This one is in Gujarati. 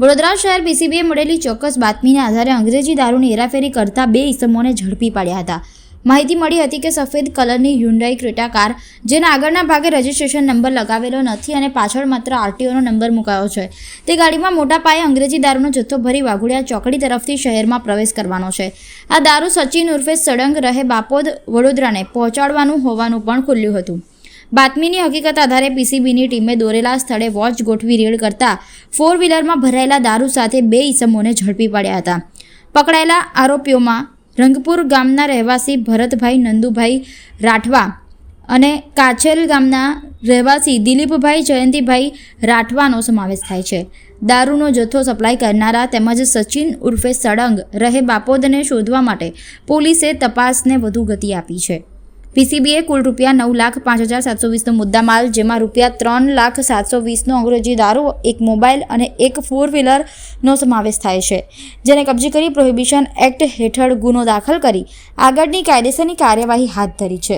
વડોદરા શહેર પીસીબીએ મળેલી ચોક્કસ બાતમીને આધારે અંગ્રેજી દારૂની હેરાફેરી કરતા બે ઇસમોને ઝડપી પાડ્યા હતા. માહિતી મળી હતી કે સફેદ કલરની હ્યુન્ડાઈ ક્રેટા કાર, જેના આગળના ભાગે રજિસ્ટ્રેશન નંબર લગાવેલો નથી અને પાછળ માત્ર આરટીઓનો નંબર મુકાયો છે. તે ગાડીમાં મોટા પાયે અંગ્રેજી દારૂનો જથ્થો ભરી વાઘોડિયા ચોકડી તરફથી શહેરમાં પ્રવેશ કરવાનો છે. આ દારૂ સચિન ઉર્ફે સડંગ રહે બાપોદ વડોદરાને પહોંચાડવાનું હોવાનું પણ ખુલ્યું હતું. બાતમીની હકીકત આધારે પીસીબીની ટીમે દોરેલા સ્થળે વોચ ગોઠવી રેડ કરતા ફોર વ્હીલરમાં ભરાયેલા દારૂ સાથે બે ઈસમોને ઝડપી પડ્યા હતા. પકડાયેલા આરોપીઓમાં રંગપુર ગામના રહેવાસી ભરતભાઈ, નંદુભાઈ રાઠવા અને કાછેલ ગામના રહેવાસી દિલીપભાઈ, જયંતિભાઈ રાઠવાનો સમાવેશ થાય છે. દારૂનો જથ્થો સપ્લાય કરનારા તેમજ સચિન ઉર્ફે સળંગ રહે બાપોદને શોધવા માટે પોલીસે તપાસને વધુ ગતિ આપી છે. પીસીબીએ કુલ રૂપિયા નવ લાખ પાંચ હજાર સાતસો વીસનો મુદ્દામાલ, જેમાં રૂપિયા ત્રણ લાખ સાતસો વીસનો અંગ્રેજી દારૂ, એક મોબાઈલ અને એક ફોર વ્હીલરનો સમાવેશ થાય છે. જેને કબજે કરી પ્રોહિબિશન એક્ટ હેઠળ ગુનો દાખલ કરી આગળની કાયદેસરની કાર્યવાહી હાથ ધરી છે.